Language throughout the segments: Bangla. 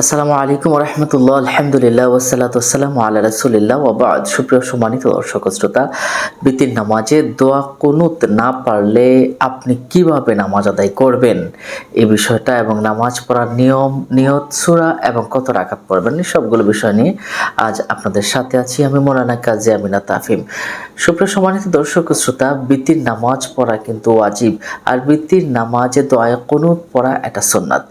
আসসালামু আলাইকুম রহমতুল্লাহ আলহামদুলিল্লাহ ওসালাত আসসালামু আল্লাহ রাসুলিল্লাহ ওবাদ সুপ্রিয় সম্মানিত দর্শক শ্রোতা, বিতির নামাজে দোয়া কুনুত না পারলে আপনি কীভাবে নামাজ আদায় করবেন? এই বিষয়টা এবং নামাজ পড়ার নিয়ম, নিয়ত, সুরা এবং কত রাখাত পড়বেন সবগুলো বিষয় নিয়ে আজ আপনাদের সাথে আছি আমি মোলানা কাজী আমিনা তাফিম। সুপ্রিয় সম্মানিত দর্শক শ্রোতা, বিতির নামাজ পড়া কিন্তু ওয়াজিব, আর বিতির নামাজে দোয়া কুনুত পড়া এটা সুন্নাত।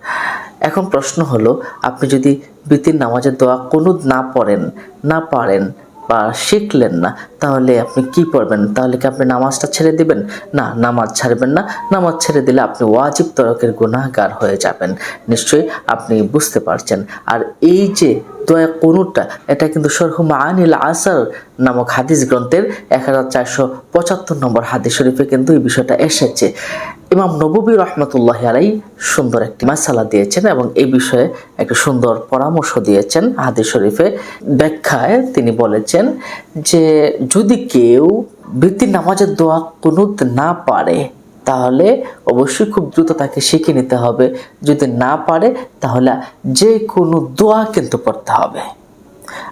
এখন প্রশ্ন হলো, আপনি যদি বিতির নামাজের দোয়া কোনো না পড়েন, না পারেন বা শিখলেন না, তাহলে আপনি কি পড়বেন? তাহলে কি আপনি নামাজটা ছেড়ে দিবেন? না, নামাজ ছাড়বেন না। নামাজ ছেড়ে দিলে আপনি ওয়াজিব তরকের গুণাগার হয়ে যাবেন। নিশ্চয়ই আপনি বুঝতে পারছেন। আর এই যে দোয়া কুনুটা, এটা কিন্তু সরহু আনিল আসার নামক হাদিস গ্রন্থের এক হাজার চারশো পঁচাত্তর নম্বর হাদিস শরীফে কিন্তু এই বিষয়টা এসেছে। ইমাম নববী রহমতুল্লাহ আলাই সুন্দর একটি মাসালা দিয়েছেন এবং এই বিষয়ে একটা সুন্দর পরামর্শ দিয়েছেন। হাদিস শরীফে ব্যাখ্যায় তিনি বলেছেন যে, যদি কেউ বৃত্তির নামাজের দোয়া কুনুত না পারে তাহলে অবশ্যই খুব দ্রুত তাকে শিখে নিতে হবে। যদি না পারে, তাহলে যে কোনো দোয়া কিন্তু পড়তে হবে।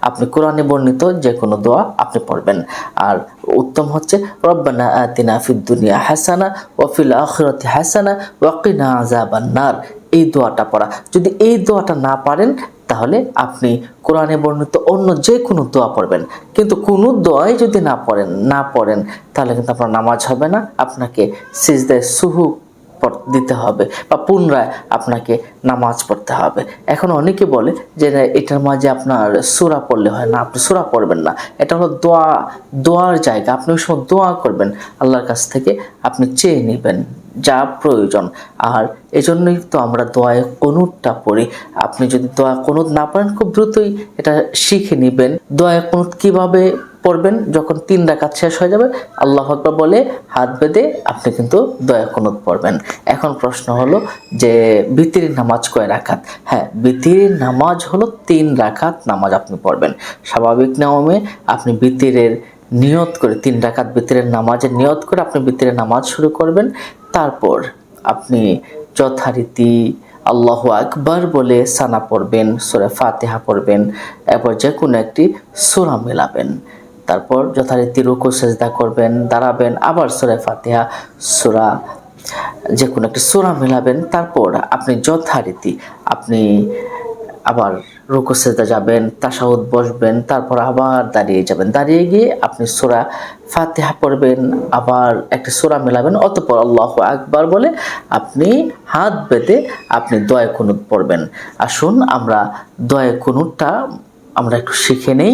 আপনি কোরআনে বর্ণিত যে কোনো দোয়া আপনি পড়বেন। আর উত্তম হচ্ছে, রব্বানা আতিনা ফিদ দুনিয়া হাসানা ওয়া ফিল আখিরাতি হাসানা ওয়া কিনা আযাবান এই দোয়াটা পড়া। যদি এই দোয়াটা না পারেন তাহলে আপনি কোরআনে বর্ণিত অন্য যে কোনো দোয়া পড়বেন। কিন্তু কোনো দোয়াই যদি না পড়েন না পড়েন, তাহলে কিন্তু আপনার নামাজ হবে না। আপনাকে সিজদায় সুহু দিতে হবে বা পুনরায় আপনাকে নামাজ পড়তে হবে। এখন অনেকে বলে যে এটার মাঝে আপনার সুরা পড়লে হয় না, আপনি সুরা পড়বেন না। এটা হলো দোয়া, দোয়ার জায়গা। আপনি ওই সময় দোয়া করবেন, আল্লাহর কাছ থেকে আপনি চেয়ে নেবেন যা প্রয়োজন। আর এজন্যই তো আমরা দোয়ায় কনুতটা পড়ি। আপনি যদি দোয়া কনুত না পারেন খুব দ্রুতই এটা শিখে নেবেন। দোয়া কনুত কীভাবে পড়বেন, যখন তিন রাকাত শেষ হয়ে যাবে, আল্লাহ আকবার বলে হাত বেঁধে আপনি কিন্তু দয়া কুনুত পড়বেন। এখন প্রশ্ন হলো যে, বিতির নামাজ কয় রাকাত? হ্যাঁ বিতির নামাজ হলো তিন রাকাত নামাজ আপনি পড়বেন। স্বাভাবিক নিয়মে আপনি বিতিরের নিয়ত করে, তিন রাকাত বিতিরের নামাজের নিয়ত করে আপনি বিতিরের নামাজ শুরু করবেন। তারপর আপনি যথারীতি আল্লাহ আকবার বলে সানা পড়বেন, সুরা ফাতেহা পড়বেন, এরপর যে কোনো একটি সুরা মেলাবেন। তারপর যথারীতি রুকু, সেজদা করবেন, দাঁড়াবেন, আবার সুরা ফাতেহা, সুরা যে কোনো একটি সুরা মেলাবেন, তারপর আপনি যথারীতি আপনি আবার রুকু, সেজদা যাবেন তাসাউদ বসবেন, তারপর আবার দাঁড়িয়ে যাবেন। দাঁড়িয়ে গিয়ে আপনি সূরা ফাতিহা পড়বেন, আবার একটি সূরা মেলাবেন, অতঃপর আল্লাহ আকবার বলে আপনি হাত বেঁধে আপনি দয়া কুনুত পড়বেন। আসুন আমরা দয়া কুনুতটা আমরা একটু শিখে নেই।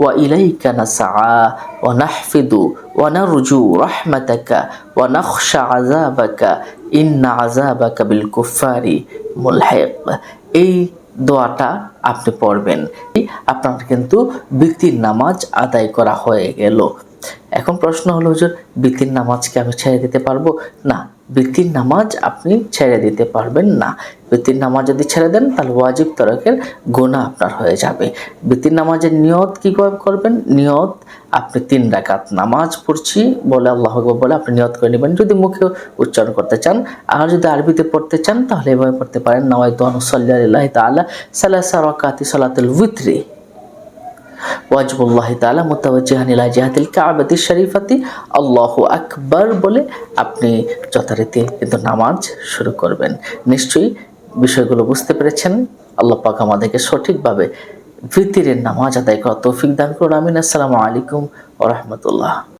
মান نسعى ونحفظ ونرجو رحمتك ওয়া عذابك إن عذابك بالكفار ملحق এই দোয়াটা আপনি পড়বেন। আপনার কিন্তু ব্যক্তির নামাজ আদায় করা হয়ে গেল। এখন প্রশ্ন হলো, হুজুর বৃত্তির নামাজকে আমি ছেড়ে দিতে পারব? না বৃত্তির নামাজ আপনি ছেড়ে দিতে পারবেন না। বৃত্তির নামাজ যদি ছেড়ে দেন, তাহলে ওয়াজিব তরকের গোনা আপনার হয়ে যাবে। বৃত্তির নামাজের নিয়ত কীভাবে করবেন? নিয়ত, আপনি তিন রাকাত নামাজ পড়ছি, বলে আল্লাহ বলে আপনি নিয়ত করে নেবেন। যদি মুখে উচ্চারণ করতে চান, আর যদি আরবিতে পড়তে চান, তাহলে এভাবে পড়তে পারেন। নওয়াই তো আনুসাল্লাহ তালা সালাসা রকাতি সালাতুল উইত্রি। ওয়াজবুল্লাহ তালা মোতাবজিহান ইলা জিহাতিল কাবাতি শরীফাতি, আল্লাহ আকবর বলে আপনি যথারীতি কিন্তু নামাজ শুরু করবেন। নিশ্চয়ই বিষয়গুলো বুঝতে পেরেছেন। আল্লাহ পাক আমাদেরকে সঠিকভাবে ভিতিরের নামাজ আদায় করা তৌফিক দান করুন। আমিন। আসসালামু আলাইকুম ও রহমতুল্লাহ।